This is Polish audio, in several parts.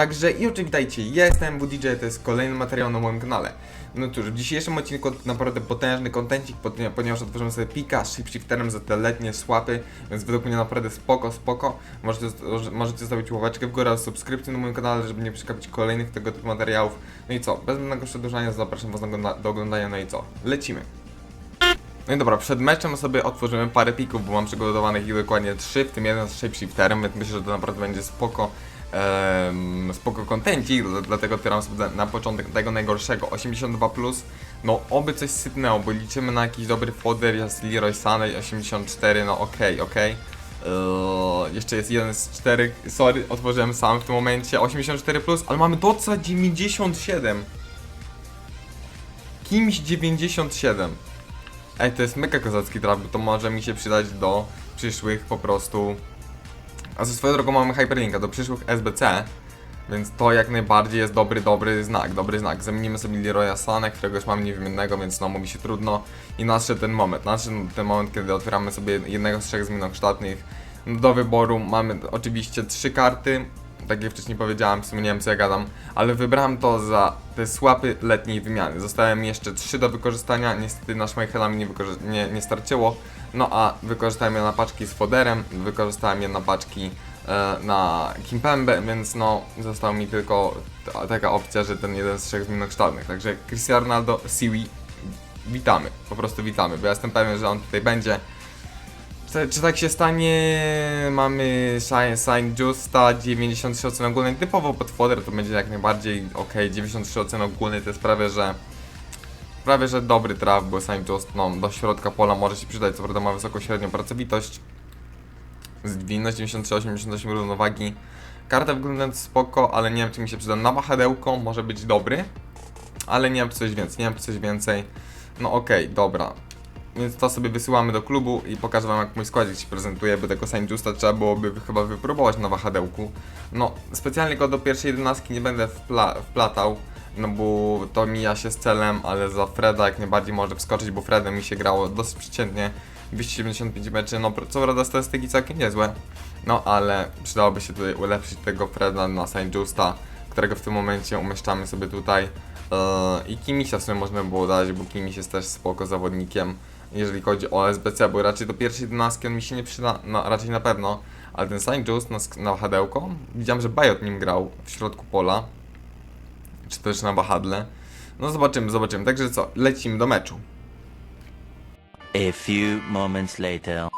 Także i witajcie, ja jestem WDJ, to jest kolejny materiał na moim kanale. No cóż, w dzisiejszym odcinku naprawdę potężny kontencik, ponie- ponieważ otworzymy sobie pika z shifterem za te letnie słapy, więc według mnie naprawdę spoko, spoko. Możecie, możecie zostawić ławeczkę w górę, subskrypcję na moim kanale, żeby nie przegapić kolejnych tego typu materiałów. No i co, bez zbędnego przedłużania zapraszam was do, oglądania, no i co, lecimy. No i dobra, przed meczem sobie otworzymy parę pików, bo mam przygotowanych ich dokładnie trzy, w tym jeden z shapeshifterem, więc myślę, że to naprawdę będzie spoko, em, spoko kontencik, dl- dlatego sobie na początek tego najgorszego, 82+, plus. no oby coś sypnęło, bo liczymy na jakiś dobry foder, jest Leroy Sanej 84, no okej, okej. Eee, jeszcze jest jeden z czterech, sorry, otworzyłem sam w tym momencie, 84+, plus, ale mamy Doca 97. Kimś 97. Ej, to jest mega kozacki traf, bo to może mi się przydać do przyszłych po prostu... A ze swoją drogą mamy hyperlinka do przyszłych SBC, więc to jak najbardziej jest dobry, dobry znak, dobry znak. Zamienimy sobie Leroya Sana, którego już mam niewymiennego, więc no mówi się trudno. I nadszedł ten moment, nadszedł ten moment, kiedy otwieramy sobie jednego z trzech zmienokształtnych do wyboru. Mamy oczywiście trzy karty, tak jak wcześniej powiedziałem, w sumie nie wiem co ja gadam, ale wybrałem to za te słapy letniej wymiany. Zostałem jeszcze trzy do wykorzystania, niestety na Schmeichelami nie, wykorzy- nie, nie starczyło, no a wykorzystałem je na paczki z foderem, wykorzystałem je na paczki e, na Kimpembe, więc no została mi tylko ta, taka opcja, że ten jeden z trzech zmianokształtnych. Także Cristiano Ronaldo, Siwi, witamy, po prostu witamy, bo ja jestem pewien, że on tutaj będzie. Czy, tak się stanie? Mamy Shine Sign Justa 93 ocen ogólnej. Typowo foder to będzie jak najbardziej ok. 93 ocen ogólnej to jest prawie, że prawie, że dobry traf, bo Sign Just no, do środka pola może się przydać. Co prawda ma wysoką średnią pracowitość. Zwinność 93, 88 równowagi. Karta wygląda spoko, ale nie wiem czy mi się przyda na wahadełko. Może być dobry, ale nie wiem czy coś więcej. Nie wiem czy coś więcej. No okej, dobra. Więc to sobie wysyłamy do klubu i pokażę wam jak mój składzik się prezentuje, bo tego Saint Justa trzeba byłoby chyba wypróbować na wahadełku. No, specjalnie go do pierwszej jedenastki nie będę wpla wplatał, no bo to mija się z celem, ale za Freda jak najbardziej może wskoczyć, bo Fredem mi się grało dosyć przeciętnie. 275 meczy, no co prawda statystyki całkiem niezłe, no ale przydałoby się tutaj ulepszyć tego Freda na Saint Justa, którego w tym momencie umieszczamy sobie tutaj. Eee, I Kimisia w sumie można było dać, bo Kimiś jest też spoko zawodnikiem, jeżeli chodzi o SBC, bo raczej do pierwszej 11 on mi się nie przyda, no raczej na pewno, ale ten Saint Just na, na wahadełko, widziałem, że Bajot nim grał w środku pola, czy też na wahadle. No zobaczymy, zobaczymy. Także co, lecimy do meczu. A few moments later.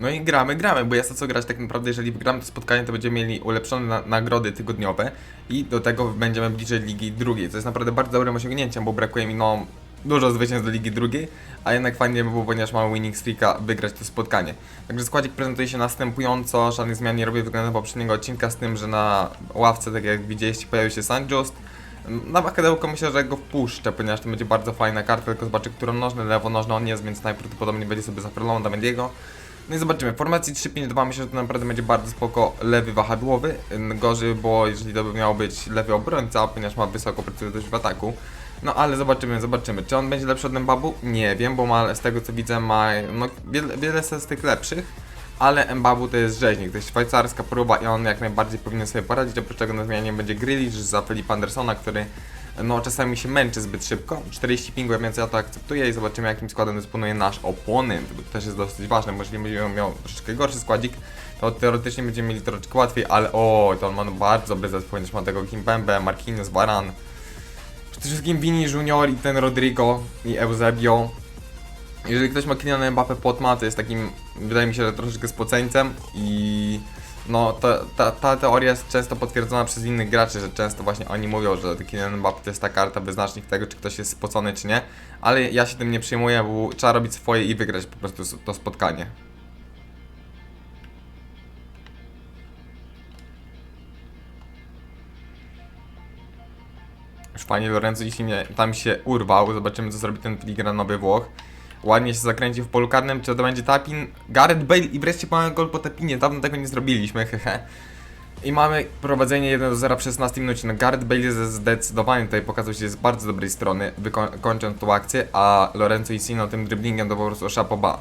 No i gramy, gramy, bo jest to co grać tak naprawdę, jeżeli wygramy to spotkanie, to będziemy mieli ulepszone na, nagrody tygodniowe i do tego będziemy bliżej Ligi Drugiej, co jest naprawdę bardzo dobrym osiągnięciem, bo brakuje mi no dużo zwycięstw do Ligi Drugiej, a jednak fajnie by było, ponieważ mamy winning streaka, wygrać to spotkanie. Także składzik prezentuje się następująco, żadnych zmian nie robię względem poprzedniego odcinka, z tym, że na ławce, tak jak widzieliście, pojawił się Sanjust, na wakadełko myślę, że go wpuszczę, ponieważ to będzie bardzo fajna karta, tylko zobaczę, którą nożny, lewonożny on jest, więc najprawdopodobniej będzie sobie zafrolą do Mendiego. No i zobaczymy, w formacji 3-5-2 myślę, że to naprawdę będzie bardzo spoko lewy wahadłowy. Gorzej, bo jeżeli to by miał być lewy obrońca, ponieważ ma wysoką precyzyjność w ataku. No ale zobaczymy, zobaczymy. Czy on będzie lepszy od Mbabu? Nie wiem, bo ma, z tego co widzę ma no, wiele, wiele z tych lepszych. Ale Mbabu to jest rzeźnik, to jest szwajcarska próba i on jak najbardziej powinien sobie poradzić. Oprócz tego na zmianie będzie Grealish za Felipe Andersona, który no czasami się męczy zbyt szybko. 40 pingów, więc ja to akceptuję i zobaczymy jakim składem dysponuje nasz oponent, bo to też jest dosyć ważne, bo jeżeli będziemy miał troszeczkę gorszy składzik, to teoretycznie będziemy mieli troszeczkę łatwiej, ale o, to on ma bardzo dobry zespół, ponieważ ma tego Kimpembe, Marquinhos, Baran, przede wszystkim Vini Junior i ten Rodrigo i Eusebio. Jeżeli ktoś ma Kylian Mbappé Potma, to jest takim, wydaje mi się, że troszeczkę spoceńcem i no ta, ta, ta teoria jest często potwierdzona przez innych graczy, że często właśnie oni mówią, że Kylian Mbappé to jest ta karta wyznacznik tego, czy ktoś jest spocony, czy nie, ale ja się tym nie przejmuję, bo trzeba robić swoje i wygrać po prostu to spotkanie. Fajnie Lorenzo jeśli mnie tam się urwał, zobaczymy co zrobi ten filigranowy Włoch. Ładnie się zakręcił w polu karnym, czy to będzie tapin? Gareth Bale i wreszcie mamy gol po tapinie, dawno tego nie zrobiliśmy, hehe. I mamy prowadzenie 1 do 0 w 16 minucie. No Gareth Bale zdecydowanie tutaj pokazał się z bardzo dobrej strony, kończąc tą akcję, a Lorenzo Insigne tym dribblingiem to po prostu szapoba.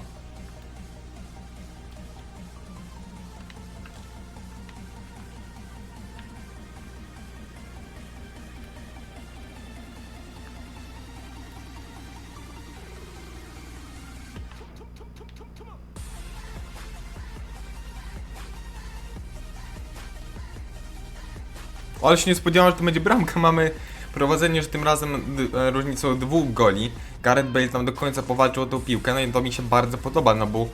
Ale się nie spodziewałem, że to będzie bramka. Mamy prowadzenie, że tym razem e, różnicą dwóch goli. Gareth Bale tam do końca powalczył o tą piłkę, no i to mi się bardzo podoba, no bo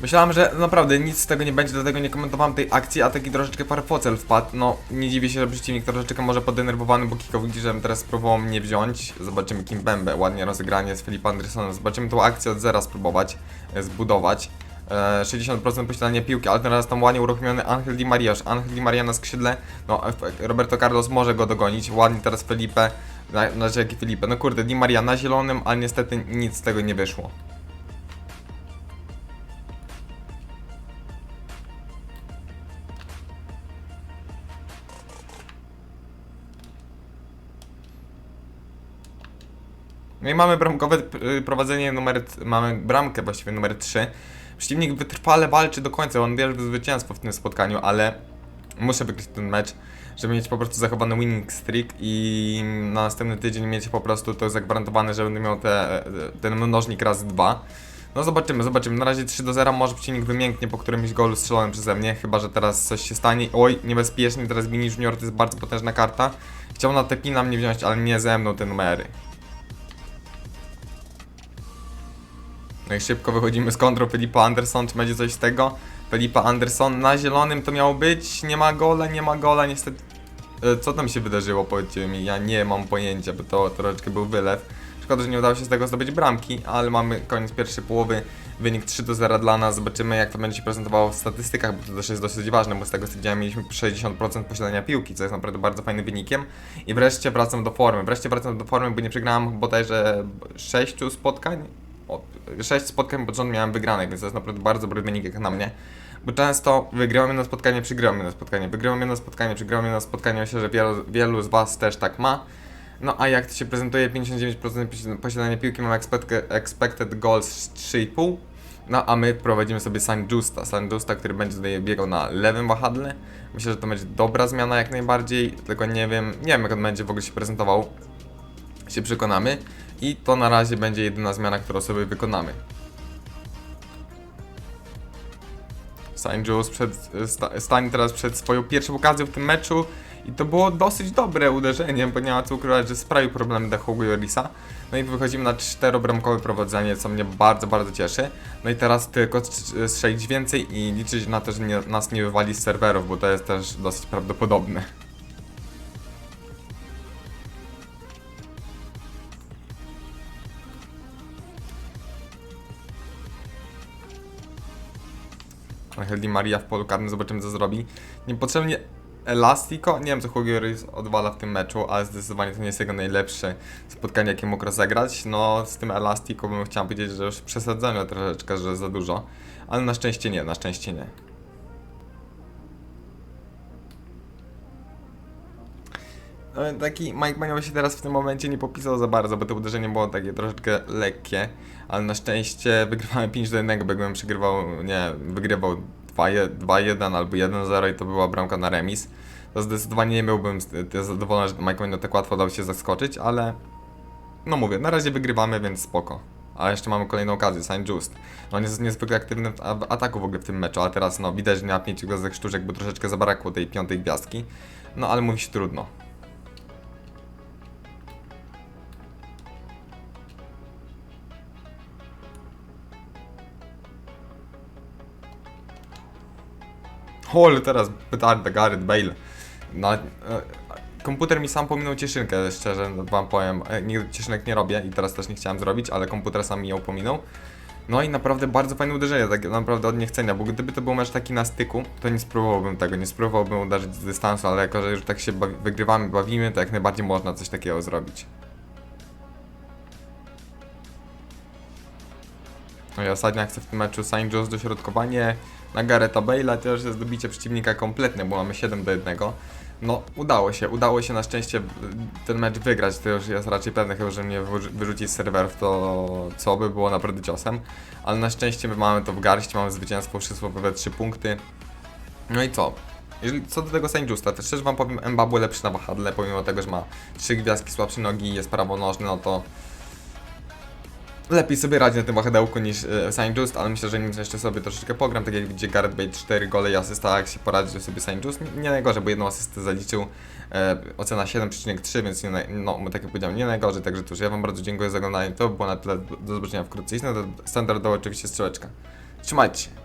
myślałem, że naprawdę nic z tego nie będzie, dlatego nie komentowałem tej akcji, a taki troszeczkę parfocel wpadł. No, nie dziwię się, że przeciwnik troszeczkę może podenerwowany, bo Kiko widzi, że teraz spróbował mnie wziąć. Zobaczymy Kim Bembe, ładnie rozegranie z Filipa Andersona. Zobaczymy tą akcję od zera spróbować e, zbudować. E, 60% posiadania piłki, ale teraz tam ładnie uruchomiony Angel Di Maria, Angel Di Maria na skrzydle, no e, Roberto Carlos może go dogonić, ładnie teraz Felipe, na, na jaki Felipe, no kurde, Di Maria na zielonym, ale niestety nic z tego nie wyszło. No i mamy bramkowe y, prowadzenie numer, mamy bramkę właściwie numer 3. Przeciwnik wytrwale walczy do końca, on wierzy w zwycięstwo w tym spotkaniu, ale muszę wygrać ten mecz, żeby mieć po prostu zachowany winning streak i na następny tydzień mieć po prostu to zagwarantowane, że będę miał te, ten mnożnik razy dwa. No zobaczymy, zobaczymy. Na razie 3 do 0, może przeciwnik wymięknie po którymś golu strzelonym przeze mnie, chyba że teraz coś się stanie. Oj, niebezpiecznie, teraz Mini Junior to jest bardzo potężna karta. Chciał na Tepina mnie wziąć, ale nie ze mną te numery. No i szybko wychodzimy z kontrą Filipa Anderson, czy będzie coś z tego? Filipa Anderson na zielonym to miało być, nie ma gola, nie ma gola, niestety. E, Co tam się wydarzyło, powiedzcie mi, ja nie mam pojęcia, bo to troszeczkę był wylew. Szkoda, że nie udało się z tego zdobyć bramki, ale mamy koniec pierwszej połowy, wynik 3 do 0 dla nas, zobaczymy jak to będzie się prezentowało w statystykach, bo to też jest dosyć ważne, bo z tego stwierdziłem mieliśmy 60% posiadania piłki, co jest naprawdę bardzo fajnym wynikiem. I wreszcie wracam do formy, wreszcie wracam do formy, bo nie przegrałem bodajże 6 spotkań, 6 spotkań pod rząd miałem wygranych, więc to jest naprawdę bardzo dobry wynik jak na mnie. Bo często wygrywam jedno spotkanie, przegrywam jedno spotkanie, wygrywam jedno spotkanie, przegrywam jedno spotkanie. Myślę, że wielu, wielu z Was też tak ma. No a jak to się prezentuje, 59% posi- posiadania piłki, mam expected, goals 3,5. No a my prowadzimy sobie San Justa, San Justa, który będzie tutaj biegał na lewym wahadle. Myślę, że to będzie dobra zmiana jak najbardziej, tylko nie wiem, nie wiem jak on będzie w ogóle się prezentował. Się przekonamy. I to na razie będzie jedyna zmiana, którą sobie wykonamy. Saint Jules przed, teraz przed swoją pierwszą okazją w tym meczu i to było dosyć dobre uderzenie, bo nie ma co ukrywać, że sprawił problem dla Hugo Jorisa. No i wychodzimy na czterobramkowe prowadzenie, co mnie bardzo, bardzo cieszy. No i teraz tylko strz- strzelić więcej i liczyć na to, że nie, nas nie wywali z serwerów, bo to jest też dosyć prawdopodobne. Angel Di Maria w polu karnym, zobaczymy co zrobi. Niepotrzebnie Elastico, nie wiem co Hugo Lloris odwala w tym meczu, ale zdecydowanie to nie jest jego najlepsze spotkanie jakie mógł rozegrać. No z tym Elastico bym chciał powiedzieć, że już przesadzone troszeczkę, że za dużo. Ale na szczęście nie, na szczęście nie. No, Taki Mike Manioł się teraz w tym momencie nie popisał za bardzo, bo to uderzenie było takie troszeczkę lekkie, ale na szczęście wygrywałem 5 do 1, bo jakbym przegrywał, nie, wygrywał 2-1 albo 1-0 i to była bramka na remis, to zdecydowanie nie byłbym zadowolony, że Mike Manioł tak łatwo dał się zaskoczyć, ale no mówię, na razie wygrywamy, więc spoko. A jeszcze mamy kolejną okazję, Saint Just. No on jest niezwykle aktywny w a- ataku w ogóle w tym meczu, ale teraz no widać, że nie ma 5 gwiazdek sztuczek, bo troszeczkę zabrakło tej piątej gwiazdki. No ale mówi się trudno. O, ale teraz petarda, Gareth Bale. No, e, komputer mi sam pominął cieszynkę, szczerze wam powiem. E, Nigdy cieszynek nie robię i teraz też nie chciałem zrobić, ale komputer sam mi ją pominął. No i naprawdę bardzo fajne uderzenie, tak naprawdę od niechcenia, bo gdyby to był mecz taki na styku, to nie spróbowałbym tego, nie spróbowałbym uderzyć z dystansu, ale jako, że już tak się bawi, wygrywamy, bawimy, to jak najbardziej można coś takiego zrobić. No i ostatnia akcja w tym meczu Saint John's dośrodkowanie na Garetha Bale'a, już jest dobicie przeciwnika kompletne, bo mamy 7 do 1. No, udało się, udało się na szczęście ten mecz wygrać, to już jest raczej pewne, chyba że mnie wyrzu- wyrzuci z serwerów, to co by było naprawdę ciosem. Ale na szczęście my mamy to w garści, mamy zwycięstwo przysłowiowe 3 punkty. No i co? Jeżeli, co do tego Saint Justa, to szczerze wam powiem, Mbabu lepszy na wahadle, pomimo tego, że ma 3 gwiazdki, słabsze nogi jest prawonożny, no to lepiej sobie radzi na tym wahadełku niż e, Saint Just, ale myślę, że nim jeszcze sobie troszeczkę pogram, tak jak widzicie Gareth Bale 4 gole i asysta, jak się poradzi, to sobie Saint Just nie, najgorzej, bo jedną asystę zaliczył, e, ocena 7,3, więc nie, naj- no, tak jak powiedziałem, nie najgorzej, także cóż, ja wam bardzo dziękuję za oglądanie, to by było na tyle, do, do zobaczenia wkrótce i standardowo oczywiście strzałeczka. Trzymajcie się.